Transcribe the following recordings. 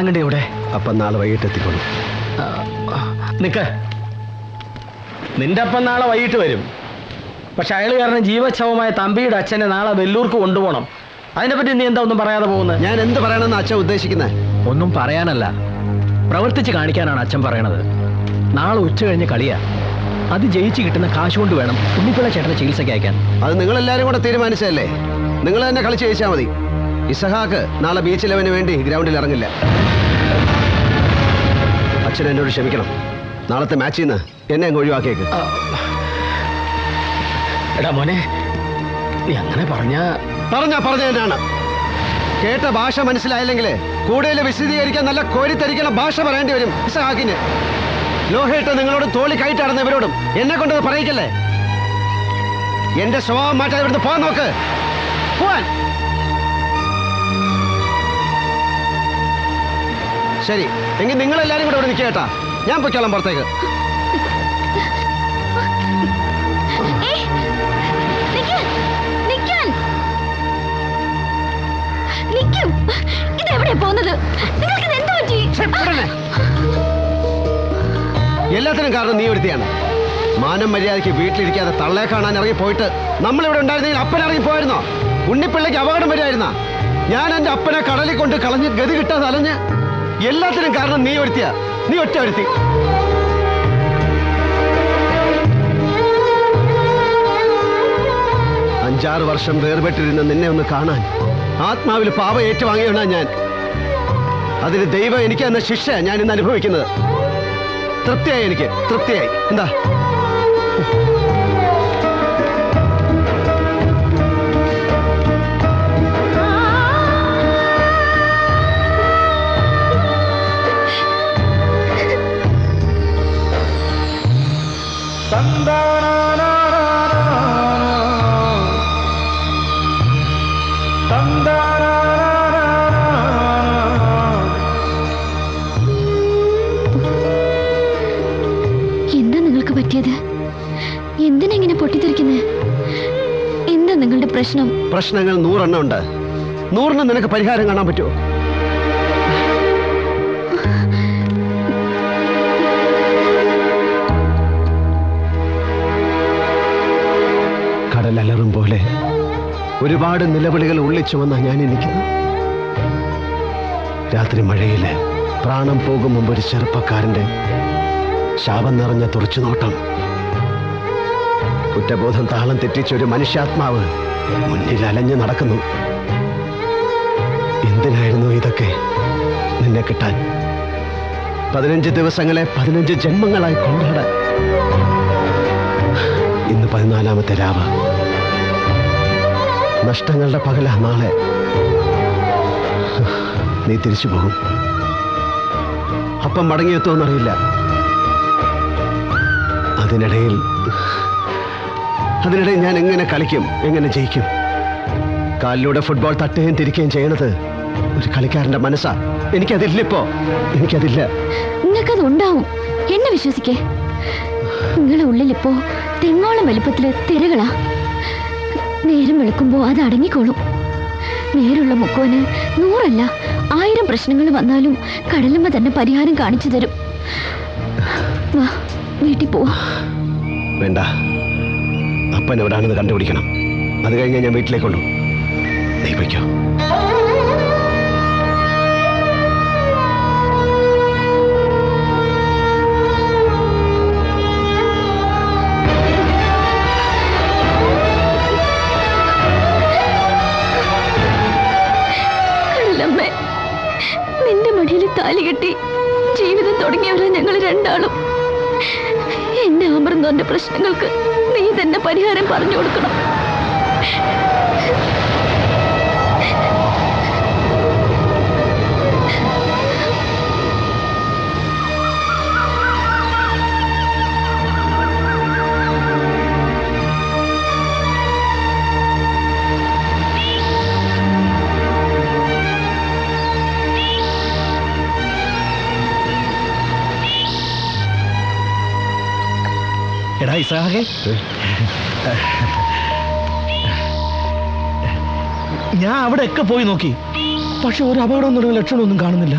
വേളാങ്കണ്ണി ഇവിടെ? അപ്പം നാളെ വൈകിട്ട് എത്തിക്കോളൂ. നിക്ക്. നിന്റെ അപ്പം നാളെ വൈകിട്ട് വരും. പക്ഷെ അയാൾ കാരണം ജീവച്ഛവമായ തമ്പിയുടെ അച്ഛനെ നാളെ വെല്ലൂർക്ക് കൊണ്ടുപോകണം. അതിനെപ്പറ്റി നീ എന്താ ഒന്നും പറയാതെ പോകുന്നത്? ഞാൻ എന്ത് പറയണമെന്ന് അച്ഛൻ ഉദ്ദേശിക്കുന്നത് ഒന്നും പറയാനല്ല. പ്രവർത്തിച്ച് കാണിക്കാനാണ് അച്ഛൻ പറയണത്. നാളെ ഉച്ച കഴിഞ്ഞ് കളിയാ. അത് ജയിച്ച് കിട്ടുന്ന കാശ് കൊണ്ട് വേണം ഉണ്ണിപ്പിള്ള ചേട്ടനെ ചികിത്സയ്ക്ക് അയക്കാൻ. അത് നിങ്ങളെല്ലാവരും കൂടെ തീരുമാനിച്ചതല്ലേ? നിങ്ങൾ തന്നെ കളിച്ച് ജയിച്ചാൽ മതി. ഇസഹാക്ക് നാളെ ബീച്ച് ഇലവന് വേണ്ടി ഗ്രൗണ്ടിൽ ഇറങ്ങില്ല. അച്ഛൻ എന്നോട് ക്ഷമിക്കണം. നാളത്തെ മാച്ചിൽ നിന്ന് എന്നെ അങ്ങ് ഒഴിവാക്കിയേക്ക്. എടാ മോനെ നീ അങ്ങനെ പറഞ്ഞ പറഞ്ഞ പറഞ്ഞ തന്നെയാണ് കേട്ട ഭാഷ മനസ്സിലായില്ലെങ്കിൽ കൂടുതൽ വിശദീകരിക്കാൻ നല്ല കോരിത്തരിക്കുന്ന ഭാഷ പറയേണ്ടി വരും ഇസഹാക്കിന്. ലോഹയിട്ട് നിങ്ങളോട് തോളി കയറ്റാടുന്ന ഇവരോടും എന്നെ കൊണ്ടത് പറയിക്കല്ലേ? എന്റെ സ്വഭാവം മാറ്റാതെ ഇവിടുന്ന് പോകാൻ നോക്ക്. പോവാൻ. ശരി. എങ്കിൽ നിങ്ങൾ എല്ലാരും കൂടെ ഇവിടെ നിൽക്കേട്ടാ ഞാൻ പൊയ്ക്കോളാം പുറത്തേക്ക്. എല്ലാത്തിനും കാരണം നീ ഒരുത്തിയാണ്. മാനം മര്യാദയ്ക്ക് വീട്ടിലിരിക്കാതെ തള്ളേ കാണാൻ ഇറങ്ങി പോയിട്ട് നമ്മൾ ഇവിടെ ഉണ്ടായിരുന്നെങ്കിൽ അപ്പൻ ഇറങ്ങി പോയിരുന്നോ? ഉണ്ണിപ്പിള്ളയ്ക്ക് അപകടം വരുമായിരുന്ന ഞാൻ എന്റെ അപ്പനെ കടലിൽ കൊണ്ട് കളഞ്ഞ് ഗതി കിട്ടാതെ അലഞ്ഞ് എല്ലാത്തിനും കാരണം നീ ഒരുത്തിയ. നീ ഒറ്റ ഒരുത്തി. അഞ്ചാറ് വർഷം വേർപെട്ടിരുന്ന നിന്നെ ഒന്ന് കാണാൻ ആത്മാവിൽ പാപ ഏറ്റുവാങ്ങിയാണ് ഞാൻ. അതിന് ദൈവം എനിക്ക് എന്ന ശിക്ഷ ഞാൻ ഇന്ന് അനുഭവിക്കുന്നത്. തൃപ്തിയായി എനിക്ക് തൃപ്തിയായി. എന്താ? എന്താ നിങ്ങൾക്ക് പറ്റിയത്? എന്തിനാ ഇങ്ങനെ പൊട്ടിത്തെറിക്കുന്നത് എന്താ നിങ്ങളുടെ പ്രശ്നം? പ്രശ്നങ്ങൾ നൂറെണ്ണം ഉണ്ട്. നൂറിന് നിനക്ക് പരിഹാരം കാണാൻ പറ്റുമോ? ഒരുപാട് നിലവിളികൾ ഉള്ളിച്ചുവന്ന ഞാൻ എനിക്കുന്നു രാത്രി മഴയിൽ പ്രാണം പോകും മുമ്പ് ഒരു ചെറുപ്പക്കാരന്റെ ശാപം നിറഞ്ഞ തുറച്ചുനോട്ടം. കുറ്റബോധം താളം തെറ്റിച്ച ഒരു മനുഷ്യാത്മാവ് മുന്നിൽ അലഞ്ഞു നടക്കുന്നു. എന്തിനായിരുന്നു ഇതൊക്കെ നിന്നെ കിട്ടാൻ? പതിനഞ്ച് ദിവസങ്ങളെ പതിനഞ്ച് ജന്മങ്ങളായി കൊണ്ടാടാൻ. ഇന്ന് പതിനാലാമത്തെ രാവ. നഷ്ടങ്ങളുടെ പകല നാളെ. നീ തിരിച്ചു പോകും. അപ്പം മടങ്ങിയെത്തുമെന്നറിയില്ല. അതിനിടയിൽ അതിനിടയിൽ ഞാൻ എങ്ങനെ കളിക്കും എങ്ങനെ ജയിക്കും? കാലിലൂടെ ഫുട്ബോൾ തട്ടുകയും തിരിക്കുകയും ചെയ്യണത് ഒരു കളിക്കാരന്റെ മനസ്സാ. എനിക്കതില്ലിപ്പോ എനിക്കതില്ല. നിങ്ങൾക്കത് ഉണ്ടാവും എന്നെ വിശ്വസിക്കേ. നിങ്ങളെ ഉള്ളിലിപ്പോ തെങ്ങോളം വലുപ്പത്തിൽ തിരകളാ. നേരം വെളുക്കുമ്പോ അത് അടങ്ങിക്കോളും. നേരുള്ള മുക്കോന് നൂറല്ല ആയിരം പ്രശ്നങ്ങൾ വന്നാലും കടലമ്മ തന്നെ പരിഹാരം കാണിച്ചു തരും. വാ വീട്ടിൽ പോവാ വേണ്ട. അപ്പൻ എവിടാണെന്ന് കണ്ടുപിടിക്കണം. അത് കഴിഞ്ഞാൽ ഞാൻ വീട്ടിലേക്കുള്ളൂ നീ രണ്ടാളും. എന്നെ അമർന്നോന്റെ പ്രശ്നങ്ങൾക്ക് നീ തന്നെ പരിഹാരം പറഞ്ഞു കൊടുക്കണം. ഇസാഹെ ഞാൻ അവിടെ ഒക്കെ പോയി നോക്കി. പക്ഷെ ഒരു അപകടം തുടങ്ങിയ ലക്ഷണമൊന്നും കാണുന്നില്ല.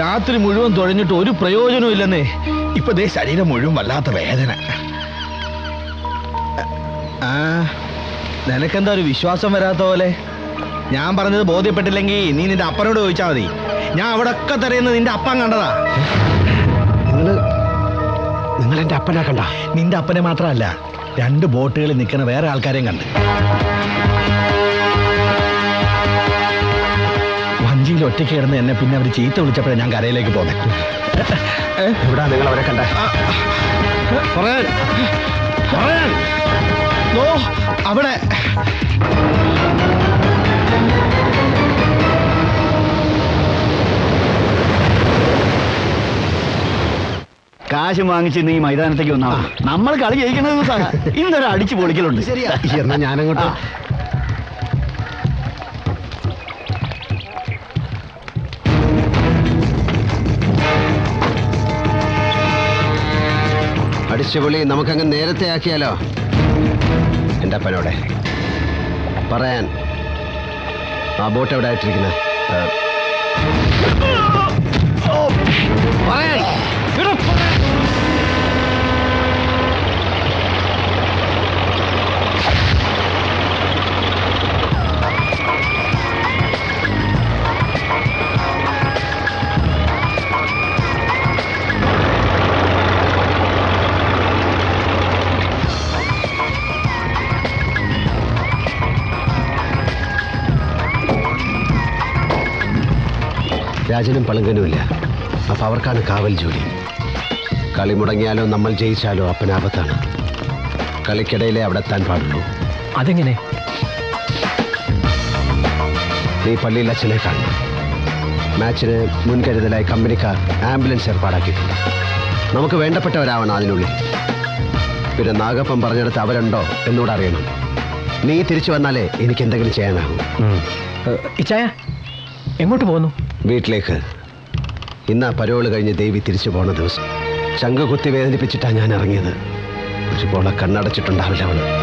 രാത്രി മുഴുവൻ തുഴഞ്ഞിട്ട് ഒരു പ്രയോജനവും ഇല്ലെന്നേ. ഇപ്പൊ ദേ ശരീരം മുഴുവൻ വല്ലാത്ത വേദന. ആ നിനക്കെന്താ ഒരു വിശ്വാസം വരാത്ത പോലെ? ഞാൻ പറഞ്ഞത് ബോധ്യപ്പെട്ടില്ലെങ്കിൽ നീ നിന്റെ അപ്പനോട് ചോദിച്ചാൽ മതി. ഞാൻ അവിടെ ഒക്കെ തരയുന്നത് നിന്റെ അപ്പൻ കണ്ടതാ. നിങ്ങൾ എന്റെ അപ്പനെ കണ്ട? നിന്റെ അപ്പനെ മാത്രമല്ല രണ്ട് ബോട്ടുകളിൽ നിൽക്കുന്ന വേറെ ആൾക്കാരെയും കണ്ട്. വഞ്ചിയിൽ ഒറ്റയ്ക്ക് കിടന്ന് എന്നെ പിന്നെ അവർ ചീത്ത വിളിച്ചപ്പോഴേ ഞാൻ കരയിലേക്ക് പോന്നെ. എവിടാ നിങ്ങൾ അവരെ കണ്ട? അവിടെ. കാശ് വാങ്ങിച്ച് നീ മൈതാനത്തേക്ക് വന്നാ നമ്മൾ കളി ജയിക്കുന്നത് ഇന്നൊരു അടിച്ചു പൊളിക്കലുണ്ട്. ശരിയാ. എന്നാ ഞാനങ്ങോട്ട് അടിച്ചുപൊളി നമുക്കങ്ങ് നേരത്തെ ആക്കിയാലോ? എന്റെ അപ്പനോടെ പറയാൻ. ആ ബോട്ട് എവിടെ ആയിട്ടിരിക്കുന്നത് പറയാൻ. രാജനും പളുങ്കനുമില്ല അപ്പൊ അവർക്കാണ് കാവൽ ജോലി. കളി മുടങ്ങിയാലോ നമ്മൾ ജയിച്ചാലോ അപ്പനാപത്താണ് കളിക്കിടയിലെ അവിടെ എത്താൻ പാടുള്ളൂ. അതെങ്ങനെ? നീ പള്ളിയിൽ അച്ഛനെ കാണണം. മാച്ചിന് മുൻകരുതലായി കമ്പനിക്കാർ ആംബുലൻസ് ഏർപ്പാടാക്കിയിട്ടുണ്ട്. നമുക്ക് വേണ്ടപ്പെട്ടവരാവണം അതിനുള്ളിൽ. പിന്നെ നാഗപ്പം പറഞ്ഞെടുത്ത് അവരുണ്ടോ എന്നൂടെ അറിയണം. നീ തിരിച്ചു വന്നാലേ എനിക്ക് എന്തെങ്കിലും ചെയ്യാനാകും ഇച്ചായ എങ്ങോട്ട് പോകുന്നു? വീട്ടിലേക്ക്. ഇന്ന് പരോൾ കഴിഞ്ഞ് ദേവി തിരിച്ചു പോണ ദിവസം. ശംഖ കുത്തി വേദനിപ്പിച്ചിട്ടാണ് ഞാൻ ഇറങ്ങിയത് ഒരുപോലെ കണ്ണടച്ചിട്ടുണ്ടാവില്ല അവൾ.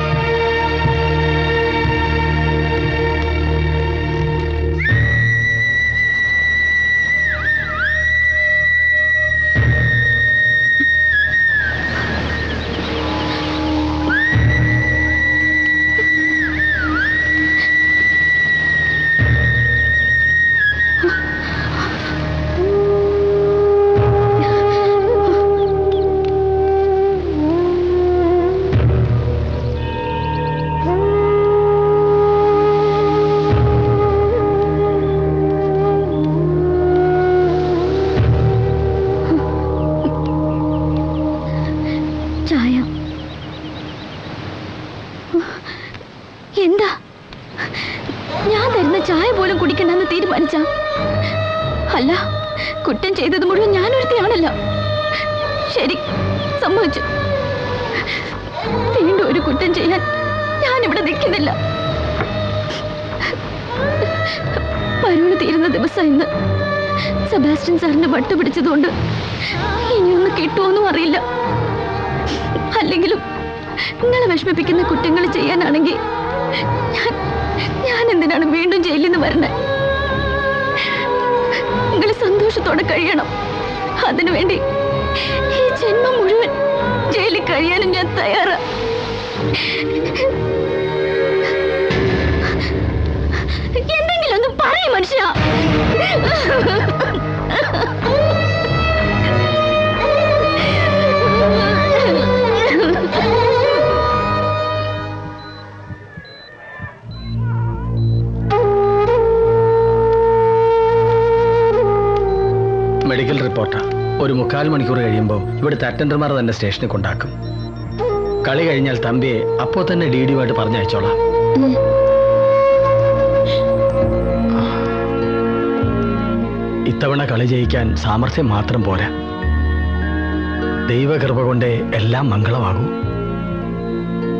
കുറ്റം ചെയ്തത് മുഴുവൻ ഞാനൊരുത്തിയാണല്ലോ. ശരി സമ്മതിച്ചു. വീണ്ടും ഒരു കുറ്റം ചെയ്യാൻ ഞാനിവിടെ നിൽക്കുന്നില്ല. പരുവിന് തീരുന്ന ദിവസം ഇന്ന് സെബാസ്റ്റ്യൻ സാറിന്റെ വട്ട് പിടിച്ചതുകൊണ്ട് ഇനിയൊന്ന് കിട്ടുമോന്നും അറിയില്ല. അല്ലെങ്കിലും നിങ്ങളെ വിഷമിപ്പിക്കുന്ന കുറ്റങ്ങൾ ചെയ്യാനാണെങ്കിൽ ഞാൻ ഞാൻ എന്തിനാണ് വീണ്ടും ജയിലിൽ നിന്ന് വരണേ? സന്തോഷത്തോടെ കഴിയണം. അതിനുവേണ്ടി ഈ ജന്മം മുഴുവൻ ജയിലിൽ കഴിയാനും ഞാൻ തയ്യാറാ. എന്തെങ്കിലും ഒന്ന് പറയും മനുഷ്യ. മുക്കാൽ മണിക്കൂർ കഴിയുമ്പോൾ ഇവിടുത്തെ അറ്റൻഡർമാർ തന്നെ സ്റ്റേഷനിൽ കൊണ്ടാക്കും. കളി കഴിഞ്ഞാൽ തമ്പിയെ അപ്പോൾ തന്നെ ഡി ഡിയുമായിട്ട് പറഞ്ഞയച്ചോളാം. ഇത്തവണ കളി ജയിക്കാൻ സാമർഥ്യം മാത്രം പോരാ. ദൈവകൃപ കൊണ്ട് എല്ലാം മംഗളമാകൂ.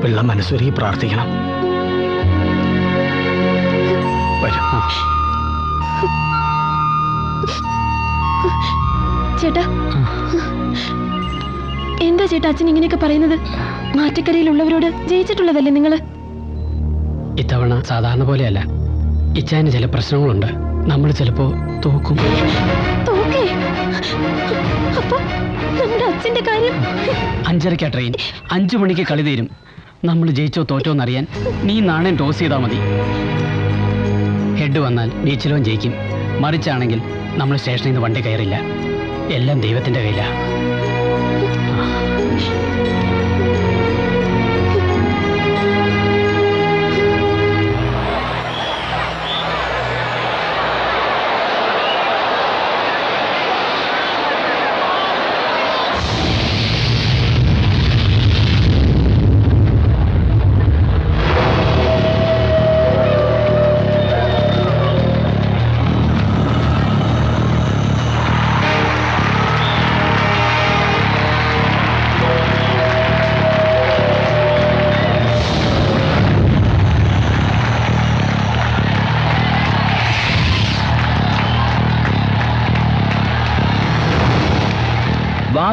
പിള്ള മനസ്സൊരുക്കി പ്രാർത്ഥിക്കണം. ചേട്ടാ ചേട്ടാ അച്ഛൻ ഇങ്ങനെയൊക്കെ പറയുന്നത് മാറ്റക്കരയിലുള്ളവരോട് ജയിച്ചിട്ടുള്ളതല്ലേ നിങ്ങൾ? ഇത്തവണ സാധാരണ പോലെയല്ല. ഇച്ചാന് ചില പ്രശ്നങ്ങളുണ്ട്. നമ്മൾ ചിലപ്പോ തോക്കും. തോക്കേ? അച്ഛന്റെ കാര്യം? അഞ്ചരക്കാ ട്രെയിൻ അഞ്ചു മണിക്ക് കളി തീരും. നമ്മൾ ജയിച്ചോ തോറ്റോ എന്നറിയാൻ നീ നാണയം ടോസ് ചെയ്താൽ മതി. ഹെഡ് വന്നാൽ ബീച്ചിലും ജയിക്കും. മറിച്ചാണെങ്കിൽ നമ്മൾ സ്റ്റേഷനിൽ നിന്ന് വണ്ടി കയറില്ല. എല്ലാം ദൈവത്തിന്റെ കയ്യിലാണ് Deus.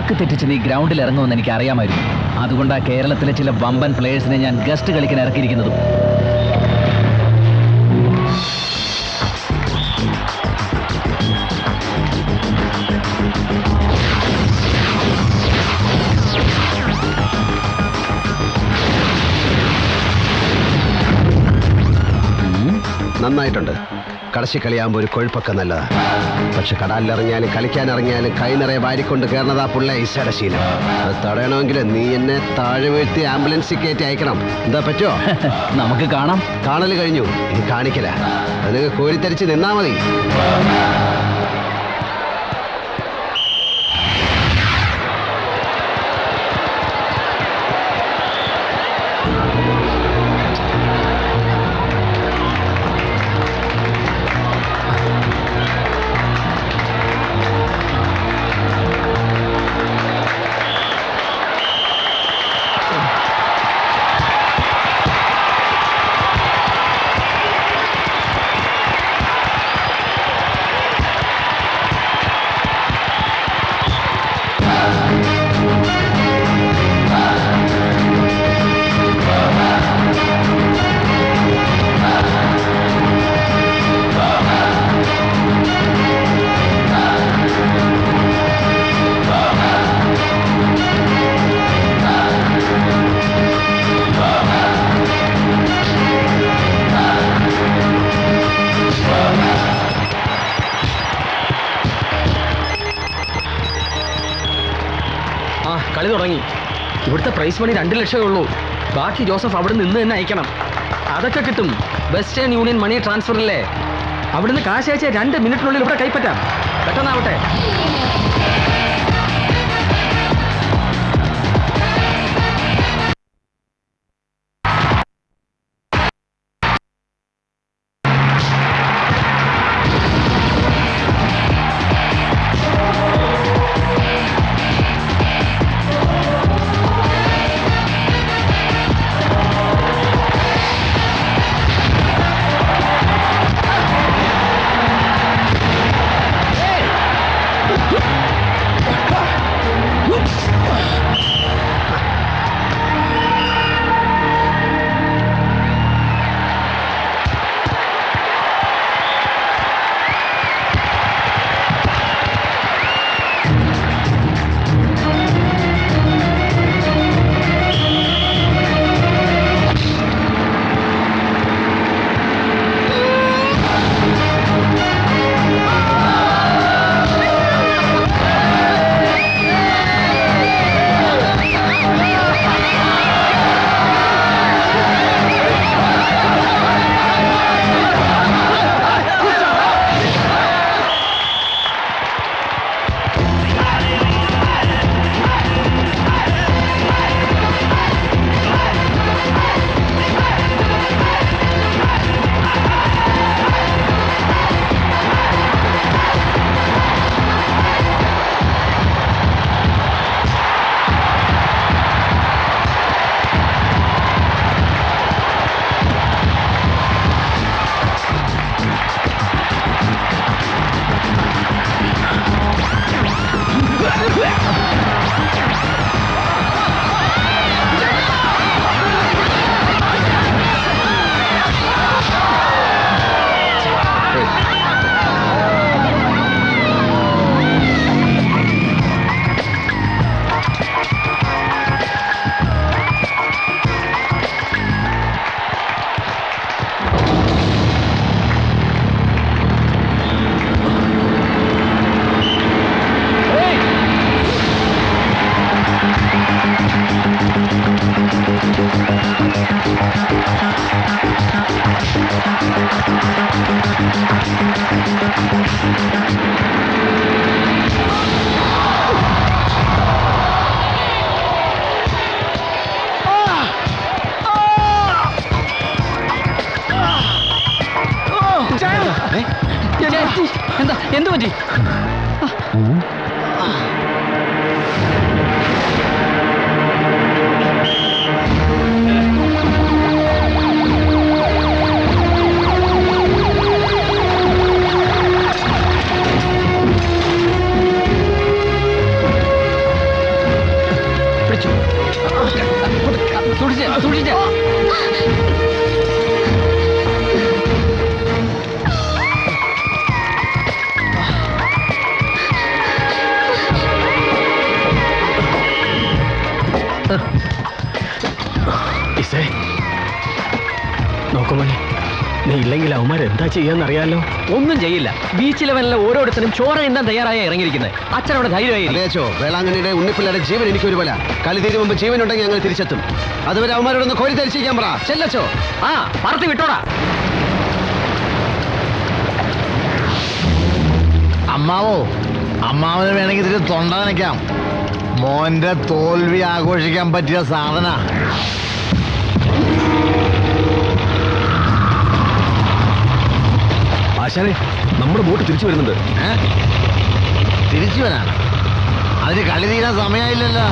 വാക്ക് തെറ്റിച്ച് നീ ഗ്രൗണ്ടിൽ ഇറങ്ങുമെന്ന് എനിക്ക് അറിയാമായിരുന്നു അതുകൊണ്ടാണ് കേരളത്തിലെ ചില വമ്പൻ പ്ലേയേഴ്സിനെ ഞാൻ ഗസ്റ്റ് കളിക്കാൻ ഇറക്കിയിരിക്കുന്നതും. നന്നായിട്ടുണ്ട്. കടശി കളിയാകുമ്പോൾ ഒരു കൊഴുപ്പൊക്കെ നല്ലതാ. പക്ഷെ കടലിലിറങ്ങിയാലും കളിക്കാനിറങ്ങിയാലും കൈ നിറയെ വാരിക്കൊണ്ട് കയറുന്നതാ പുള്ള ഈശയുടെ ശീലം. അത് തടയണമെങ്കിൽ നീ എന്നെ താഴെ വീഴ്ത്തി ആംബുലൻസിൽ കയറ്റി അയക്കണം. എന്താ പറ്റുമോ നമുക്ക് കാണാം. കാണൽ കഴിഞ്ഞു. ഇനി കാണിക്കല. അതിന് കോരിത്തരിച്ച് നിന്നാ മതി. പ്രൈസ് മണി രണ്ട് ലക്ഷമേ ഉള്ളൂ. ബാക്കി ജോസഫ് അവിടെ നിന്ന് തന്നെ അയക്കണം. അതൊക്കെ കിട്ടും. വെസ്റ്റേൺ യൂണിയൻ മണി ട്രാൻസ്ഫർ ട്രാൻസ്ഫറില്ലേ അവിടുന്ന് കാശ് അയച്ച രണ്ട് മിനിറ്റിനുള്ളിൽ ഇവിടെ കൈപ്പറ്റാം. പെട്ടെന്നാവട്ടെ. എന്താ ചെയ്യാന്നറിയാലോ? ഒന്നും ചെയ്യില്ല. ബീച്ച് ലെവലിലെ ഓരോരുത്തരും ചോര എന്താ തയ്യാറായി ഇറങ്ങിയിരിക്കുന്നത് അച്ഛനോട് ധൈര്യമായി വേളാങ്കണ്ണിയുടെ ഉണ്ണിപ്പിള്ളയുടെ ജീവൻ എനിക്ക് വില കളി തീരു മുമ്പ് ജീവൻ ഉണ്ടെങ്കിൽ ഞങ്ങൾ തിരിച്ചെത്തും. അതുവരെ അവന്മാരോടൊന്ന് കോരി ധരിച്ചിരിക്കാൻ പറ. ചെല്ലച്ചോ ആ പറത്തി വിട്ടോടാ. അമ്മാവോ അമ്മാവന് വേണമെങ്കിൽ ഇതിൽ തൊണ്ട നനയ്ക്കാം. മോന്റെ തോൽവി ആഘോഷിക്കാൻ പറ്റിയ സാധന. ആശാനെ നമ്മുടെ ബോട്ട് തിരിച്ചു വരുന്നുണ്ട്. തിരിച്ചു വരാനാ? അതിന് കളി തീരാൻ സമയമായില്ലല്ലോ.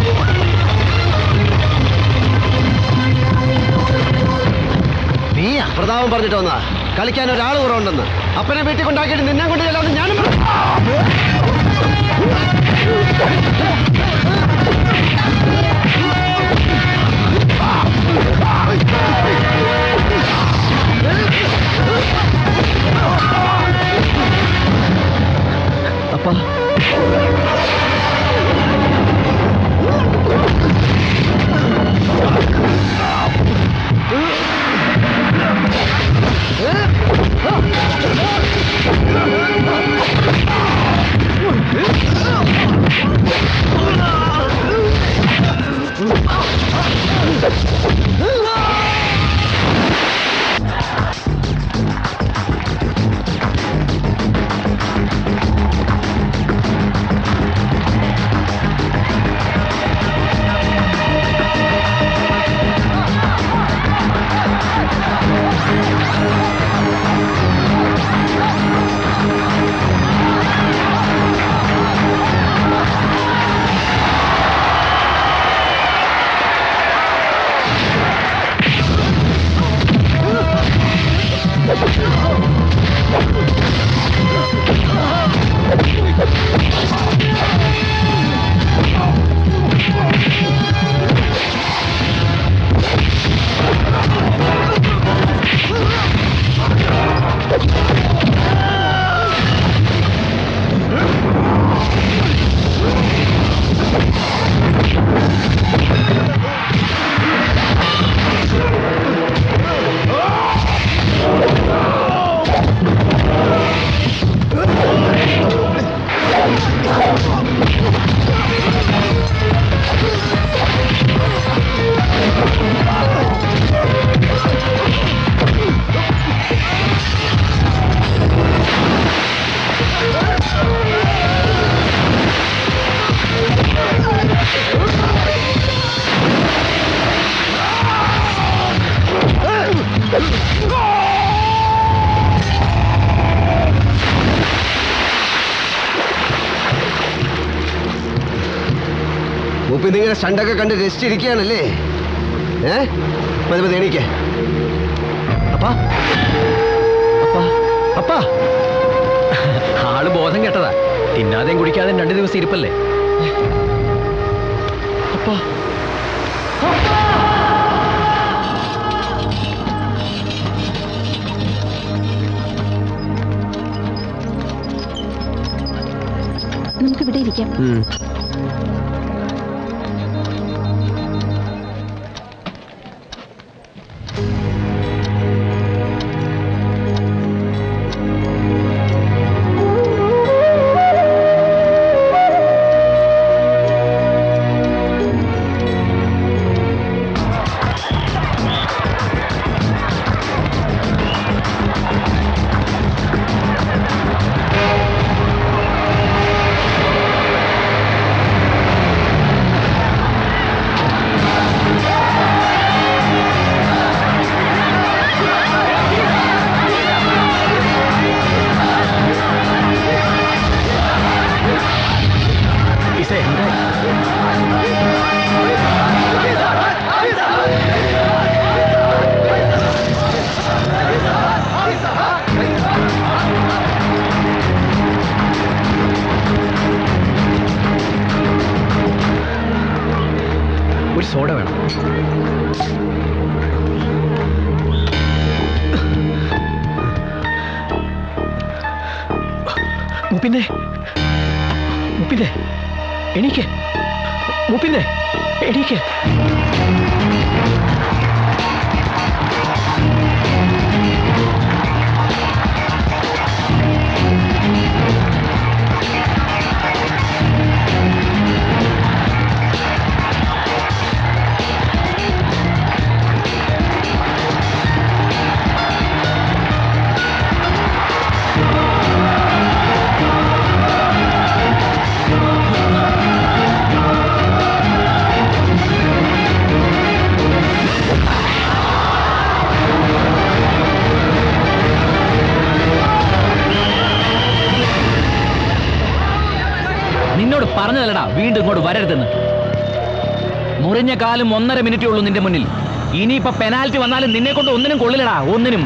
നീ പ്രതാപം പറഞ്ഞിട്ട് വന്നാ കളിക്കാൻ ഒരാൾ കുറവുണ്ടെന്ന് അപ്പനെ വീട്ടിൽ കൊണ്ടാക്കിയിട്ട് നിന്നെ കൊണ്ട് ചെല്ലാതെ ഞാനും പറഞ്ഞു. അപ്പാ ഇതിങ്ങനെ ചണ്ടൊക്കെ കണ്ട് കണ്ട് രസിച്ചിരിക്കുകയാണല്ലേ ഏ? മതി മതി എണീക്ക. അപ്പാ. അപ്പാ. അപ്പാ. ആൾ ബോധം കേട്ടതാ. തിന്നാതെയും കുടിക്കാതെ രണ്ടു ദിവസം ഇരിപ്പല്ലേ? അപ്പാ. നമുക്ക് ഇവിടെ ഇരിക്കാം മുപ്പിന്നെ മുപ്പിന്നെ എണീക്ക്. മുപ്പിന്നെ എണീക്ക്. പറഞ്ഞതല്ലടാ വീണ്ടും ഇങ്ങോട്ട് വരരുതെന്ന്. മുറിഞ്ഞ കാലം ഒന്നര മിനിറ്റേ ഉള്ളൂ നിന്റെ മുന്നിൽ. ഇനിയിപ്പോ പെനാൽറ്റി വന്നാലും നിന്നെ കൊണ്ട് ഒന്നിനും കൊള്ളില്ലടാ ഒന്നിനും.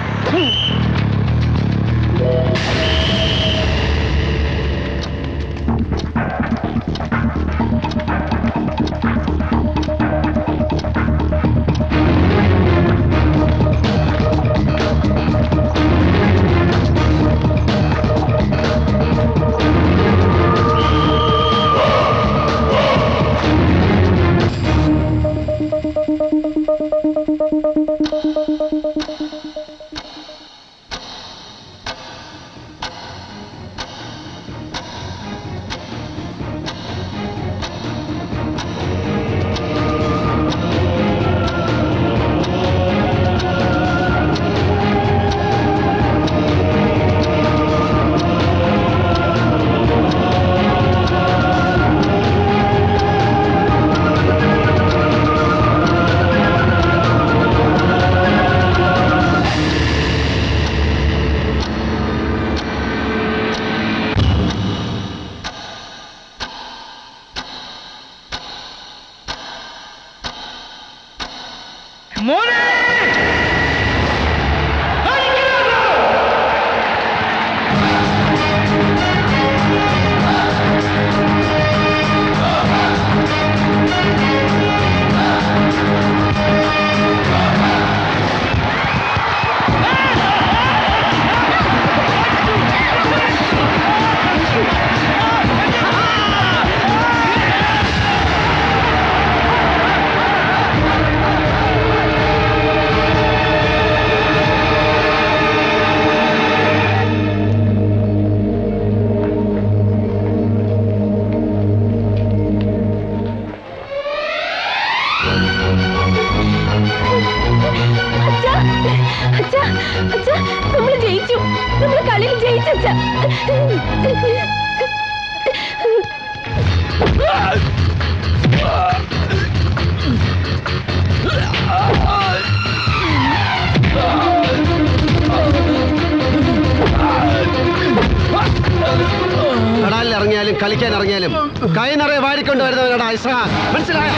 കളിക്കാൻ ഇറങ്ങിയാലും കൈ നിറയെ വാരിക്കൊണ്ട് വരുന്നവനാണ് ഇസ്ഹാഖ് മനസ്സിലായ?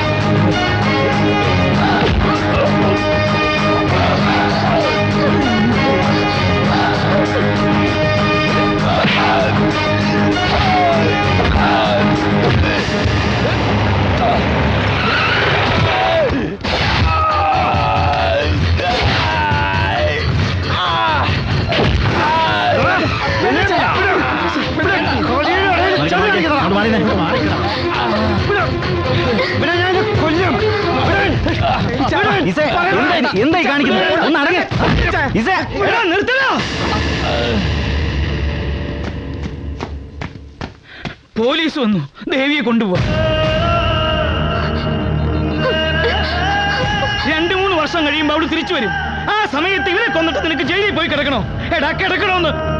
എന്തായി കാണിക്കുന്നു ഒന്ന് അടങ്ങ്. പോലീസ് വന്നു. ദേവിയെ കൊണ്ടുപോവാ. രണ്ടു മൂന്ന് വർഷം കഴിയുമ്പോ അവിടെ തിരിച്ചു വരും. ആ സമയത്ത് ഇവരെ കൊന്നിട്ട് നിനക്ക് ജയിലിൽ പോയി കിടക്കണോ? എടാ കിടക്കണോന്ന്.